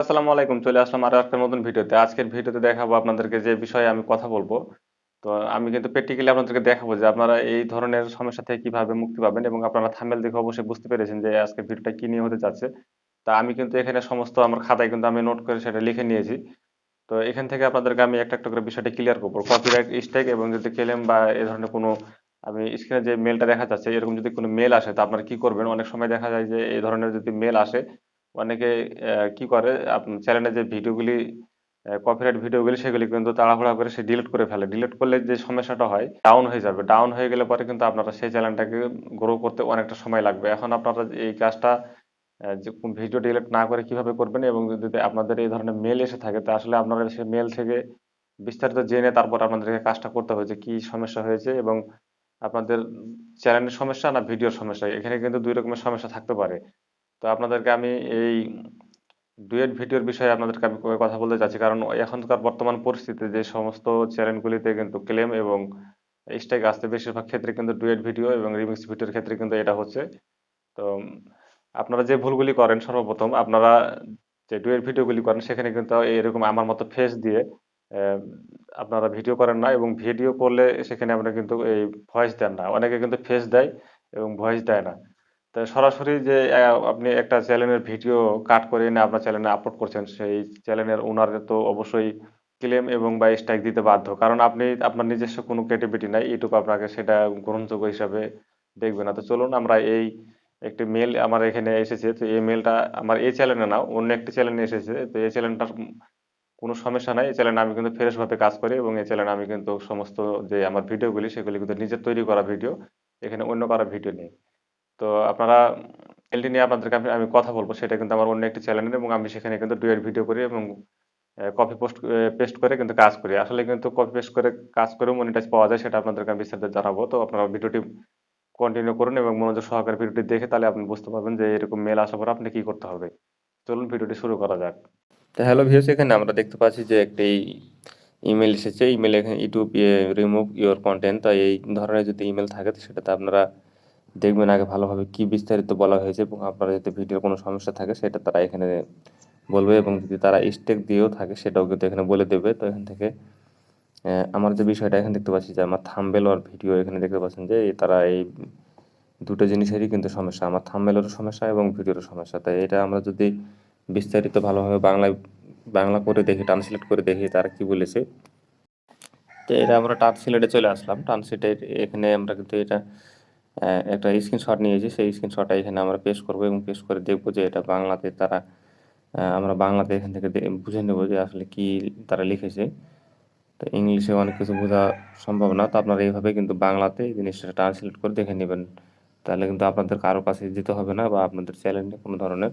আসসালামু আলাইকুম, চলে আসলাম আরও একটা নতুন ভিডিওতে। আজকের ভিডিওতে দেখাবো আপনাদেরকে যে বিষয়ে আমি কথা বলব। তো আমি কিন্তু প্র্যাকটিক্যালি আপনাদেরকে দেখাবো যে আপনারা এই ধরনের সমস্যা থেকে কীভাবে মুক্তি পাবেন এবং আপনারা থাম্বনেল দেখে অবশ্যই বুঝতে পেরেছেন যে আজকের ভিডিওটা কি নিয়ে হতে যাচ্ছে। তা আমি কিন্তু এখানে সমস্ত আমার খাতায় কিন্তু আমি নোট করে সেটা লিখে নিয়েছি। তো এখান থেকে আপনাদেরকে আমি একটা একটা করে বিষয়টা ক্লিয়ার করব। কপিরাইট স্ট্রাইক এবং যদি ক্লেম বা এই ধরনের কোনো, আমি স্ক্রিনে যে মেলটা দেখা যাচ্ছে, এরকম যদি কোনো মেল আসে, তা আপনারা কি করবেন? অনেক সময় দেখা যায় যে এই ধরনের যদি মেল আসে অনেকে কি করে চ্যানেলে যে ভিডিওগুলি কপিরাইট ভিডিওগুলি সেগুলি কিন্তু তাড়াহুড়া করে সে ডিলিট করে ফেলে। ডিলিট করলে যে সমস্যাটা হয় ডাউন হয়ে যাবে। ডাউন হয়ে গেলে পরে কিন্তু আপনারা সেই চ্যানেলটাকে গ্রো করতে অনেকটা সময় লাগবে। এখন আপনারা এই কাজটা যে ভিডিও ডিলিট না করে কীভাবে করবেন এবং যদি আপনাদের এই ধরনের মেল এসে থাকে, তা আসলে আপনারা সেই মেল থেকে বিস্তারিত জেনে তারপর আপনাদেরকে কাজটা করতে হবে যে কি সমস্যা হয়েছে এবং আপনাদের চ্যানেলের সমস্যা না ভিডিওর সমস্যা। এখানে কিন্তু দুই রকমের সমস্যা থাকতে পারে। তো আপনাদেরকে আমি এই ডুয়েট ভিডিওর বিষয়ে আপনাদেরকে আমি কথা বলতে চাচ্ছি। কারণ এখনকার বর্তমান পরিস্থিতিতে যে সমস্ত চ্যানেলগুলিতে কিন্তু ক্লেম এবং স্ট্রাইক আসতে বেশিরভাগ ক্ষেত্রে কিন্তু ডুয়েট ভিডিও এবং রিমিক্স ভিডিওর ক্ষেত্রে কিন্তু এটা হচ্ছে। তো আপনারা যে ভুলগুলি করেন সর্বপ্রথম, আপনারা যে ডুয়েট ভিডিওগুলি করেন সেখানে কিন্তু এরকম আমার মতো ফেস দিয়ে আপনারা ভিডিও করেন না এবং ভিডিও করলে সেখানে আপনারা কিন্তু এই ভয়েস দেন না। অনেকে কিন্তু ফেস দেয় এবং ভয়েস দেয় না। তো সরাসরি যে আপনি একটা চ্যানেলের ভিডিও কাট করে এনে আপনার চ্যানেলে আপলোড করছেন, সেই চ্যানেলের ওনার তো অবশ্যই ক্লেম এবং বা স্ট্রাইক দিতে বাধ্য। কারণ আপনি, আপনার নিজস্ব কোনো ক্রিয়েটিভিটি নাই ইউটিউব আপনাকে সেটা গ্রহণযোগ্য হিসাবে দেখবে না। তো চলুন আমরা এই একটি মেল আমার এখানে এসেছে, তো এই মেলটা আমার এই চ্যানেলে না, অন্য একটি চ্যানেলে এসেছে। তো এই চ্যানেলটার কোনো সমস্যা নাই, এই চ্যানেলে আমি কিন্তু ফ্রেশভাবে কাজ করি এবং এই চ্যানেলে আমি কিন্তু সমস্ত যে আমার ভিডিওগুলি, সেগুলি কিন্তু নিজের তৈরি করা ভিডিও, এখানে অন্য করা ভিডিও নেই। তো আপনারা এলটি নিয়ে আপনাদেরকে আমি আমি কথা বলব, সেটা কিন্তু আমার অন্য একটি চ্যানেল এবং আমি সেখানে কিন্তু ডুয়েট ভিডিও করি এবং কপি পোস্ট পেস্ট করে কিন্তু কাজ করি। আসলে কিন্তু কপি পেস্ট করে কাজ করে মনিটাইজ পাওয়া যায়, সেটা আপনাদেরকে আমি বিস্তারিত জানাব। তো আপনারা ভিডিওটি কন্টিনিউ করুন এবং মনোযোগ সহকারে ভিডিওটি দেখে তাহলে আপনি বুঝতে পারবেন যে এরকম মেল আসার পর আপনি কি করতে হবে। চলুন ভিডিওটি শুরু করা যাক। তো হ্যালো ভিউস এখানে আমরা দেখতে পাচ্ছি যে একটি ইমেল এসেছে। ইমেল এখানে ইউটিউব রিমুভ ইওর কন্টেন্ট তো এই ধরনের যদি ইমেল থাকে, সেটাতে আপনারা দেখবেন আগে ভালোভাবে কি বিস্তারিত বলা হয়েছে এবং আপনারা যদি ভিডিওর কোনো সমস্যা থাকে, সেটা তারা এখানে বলবে এবং যদি তারা স্টেক দিয়েও থাকে, সেটাও কিন্তু এখানে বলে দেবে। তো এখান থেকে আমার যে বিষয়টা এখানে দেখতে পাচ্ছি যে আমার থাম্বেল আর ভিডিও এখানে দেখতে পাচ্ছেন যে তারা এই দুটো জিনিসেরই কিন্তু সমস্যা। আমার থাম্বেলেরও সমস্যা এবং ভিডিওরও সমস্যা। তাই এটা আমরা যদি বিস্তারিত ভালোভাবে বাংলায়, বাংলা করে দেখি ট্রান্সলেট করে দেখি তারা কি বলেছে। তো এটা আমরা ট্রান্সলেটে চলে আসলাম। ট্রান্সলেটে এখানে আমরা কিন্তু এটা একটা স্ক্রিনশট নিয়েছি। সেই স্ক্রিনশটটা এখানে আমরা পেস্ট করব এবং পেস্ট করে দেখব যে এটা বাংলাতে তারা আমরা বাংলাতে এখান থেকে বুঝে নেব যে আসলে কি তারা লিখেছে। তো ইংলিশে অনেক কিছু বোঝা সম্ভব না। তো আপনারা এইভাবে কিন্তু বাংলাতে এই জিনিসটা ট্রান্সলেট করে দেখে নেবেন। তাহলে কিন্তু আপনাদের কারও কাছে যেতে হবে না বা আপনাদের চ্যালেঞ্জে কোনো ধরনের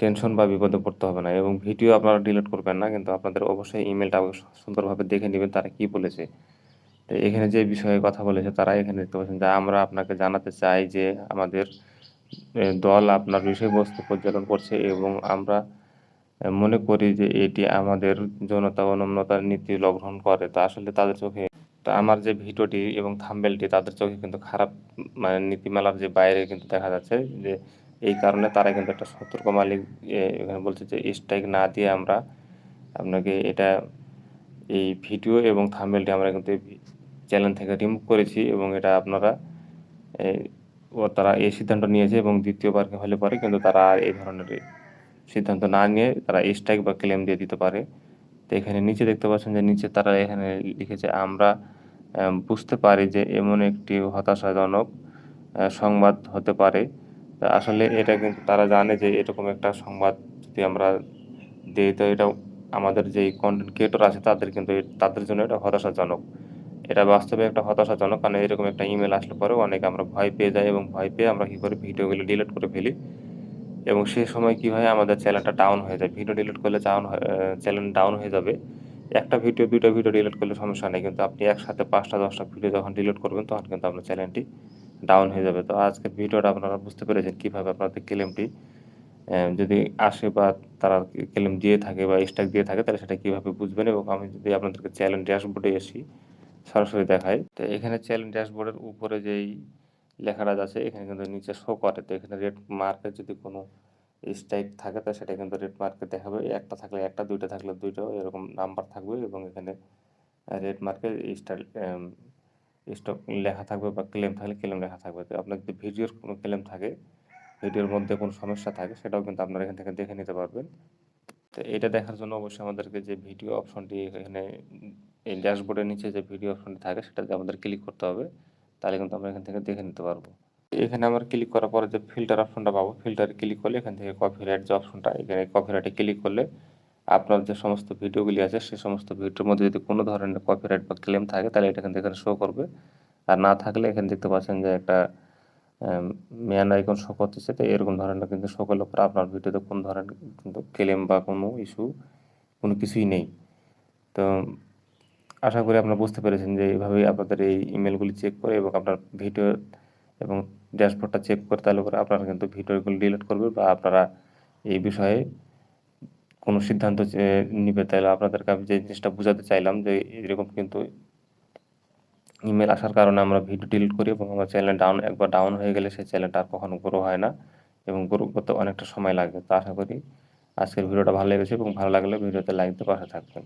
টেনশন বা বিপদে পড়তে হবে না। এবং ভিডিও আপনারা ডিলিট করবেন না, কিন্তু আপনাদের অবশ্যই ইমেলটা সুন্দরভাবে দেখে নেবেন তারা কি বলেছে। তো এখানে যে বিষয়ে কথা বলেছে তারা এখানে দেখতে পাচ্ছেন যে আমরা আপনাকে জানাতে চাই যে আমাদের দল আপনার বিষয়বস্তু পর্যটন করছে এবং আমরা মনে করি যে এটি আমাদের জনতা অনম্যতার নীতি লঙ্ঘন করে। তো আসলে তাদের চোখে, তো আমার যে ভিডিওটি এবং থাম্বেলটি তাদের চোখে কিন্তু খারাপ মানে নীতিমালার যে বাইরে কিন্তু দেখা যাচ্ছে যে এই কারণে তারা কিন্তু একটা সতর্ক মালিক এখানে বলছে যে স্ট্রাইক না দিয়ে আমরা আপনাকে এটা, এই ভিডিও এবং থাম্বেলটি আমরা কিন্তু চ্যানেল থেকে রিমুভ করেছি এবং এটা আপনারা ও তারা এই সিদ্ধান্ত নিয়েছে এবং দ্বিতীয়বার হলে পরে কিন্তু তারা আর এই ধরনের সিদ্ধান্ত না নিয়ে তারা স্ট্রাইক বা ক্লেম দিয়ে দিতে পারে। তো এখানে নিচে দেখতে পাচ্ছেন যে নিচে তারা এখানে লিখেছে, আমরা বুঝতে পারি যে এমন একটি হতাশাজনক সংবাদ হতে পারে। আসলে এটা কিন্তু তারা জানে যে এরকম একটা সংবাদ যদি আমরা দিই, তো এটা আমাদের যেই কন্টেন্ট ক্রিয়েটর আছে তাদের কিন্তু তাদের জন্য এটা হতাশাজনক। এটা বাস্তবে একটা হতাশাজনক, কারণ এরকম একটা ইমেল আসলে পরে অনেকে আমরা ভয় পেয়ে যাই এবং ভয় পেয়ে আমরা কী করি ভিডিওগুলো ডিলিট করে ফেলি। এবং সে সময় কি হয় আমাদের চ্যানেলটা ডাউন হয়ে যায়। ভিডিও ডিলিট করলে ডাউন চ্যানেল ডাউন হয়ে যাবে। একটা ভিডিও দুইটা ভিডিও ডিলিট করলে সমস্যা নেই। কিন্তু আপনি একসাথে পাঁচটা, দশটা ভিডিও যখন ডিলিট করবেন, তখন কিন্তু আপনার চ্যানেলটি ডাউন হয়ে যাবে। তো আজকের ভিডিওটা আপনারা বুঝতে পেরেছেন কীভাবে আপনাদের ক্লেমটি যদি আসে বা তারা ক্লেম দিয়ে থাকে বা স্ট্রাইক দিয়ে থাকে, তাহলে সেটা কীভাবে বুঝবেন? এবং আমি যদি আপনাদেরকে চ্যানেল ড্যাশবোর্ডে আসি সরাসরি দেখাই। তো এখানে চ্যানেল ড্যাশবোর্ডের উপরে যেই লেখাটা আছে, এখানে কিন্তু নিচে শো করে। তো এখানে রেড মার্কের যদি কোনো স্ট্রাইক থাকে, তো সেটা কিন্তু রেড মার্কে দেখাবে। একটা থাকলে একটা, দুইটা থাকলে দুইটাও এরকম নাম্বার থাকবে এবং এখানে রেড মার্কে স্টার স্টক লেখা থাকবে বা ক্লেম থাকলে ক্লেম লেখা থাকবে। তো আপনার যদি ভিডিওর কোনো ক্লেম থাকে ভিডিওর মধ্যে কোনো সমস্যা থাকে, সেটাও কিন্তু আপনারা এখান থেকে দেখে নিতে পারবেন। তো এটা দেখার জন্য অবশ্যই আমাদেরকে যে ভিডিও অপশনটি এখানে এই ড্যাশবোর্ডের নিচে যে ভিডিও অপশনটি থাকে, সেটাতে আমাদের ক্লিক করতে হবে। তাহলে কিন্তু আমরা এখান থেকে দেখে নিতে পারব। এখানে আমরা ক্লিক করার পরে যে ফিল্টার অপশনটা পাবো ফিল্টারে ক্লিক করলে এখান থেকে কপিরাইট যে অপশনটা এখানে কপিরাইটে ক্লিক করলে আপনার যে সমস্ত ভিডিওগুলি আছে, সে সমস্ত ভিডিওর মধ্যে যদি কোনো ধরনের কপিরাইট বা ক্লেম থাকে, তাহলে এটা এখানে শো করবে। আর না থাকলে এখানে দেখতে পাচ্ছেন যে একটা ম্যান আইকন শো করতেছে, তো এরকম ধরনের কিন্তু শো করলে পরে আপনার ভিডিওতে কোনো ধরনের কিন্তু ক্লেম বা কোনো ইস্যু কোনো কিছুই নেই। তো আশা করি আপনারা বুঝতে পেরেছেন যে এইভাবেই আপনাদের এই ইমেলগুলি চেক করে এবং আপনার ভিডিও এবং ড্যাশবোর্ডটা চেক করে তাহলে পরে আপনারা কিন্তু ভিডিওগুলো ডিলিট করবে বা আপনারা এই বিষয়ে কোনো সিদ্ধান্ত নিবে। তাহলে আপনাদেরকে আমি যে জিনিসটা বোঝাতে চাইলাম যে এরকম কিন্তু ইমেল আসার কারণে আমরা ভিডিও ডিলিট করি এবং আমার চ্যানেল ডাউন একবার ডাউন হয়ে গেলে সেই চ্যানেলটা আর কখনো গ্রো হয় না এবং গ্রো করতে অনেকটা সময় লাগে। তো আশা করি আজকের ভিডিওটা ভালো লেগেছে এবং ভালো লাগলে ভিডিওতে লাইক দিয়ে পাশে থাকবেন।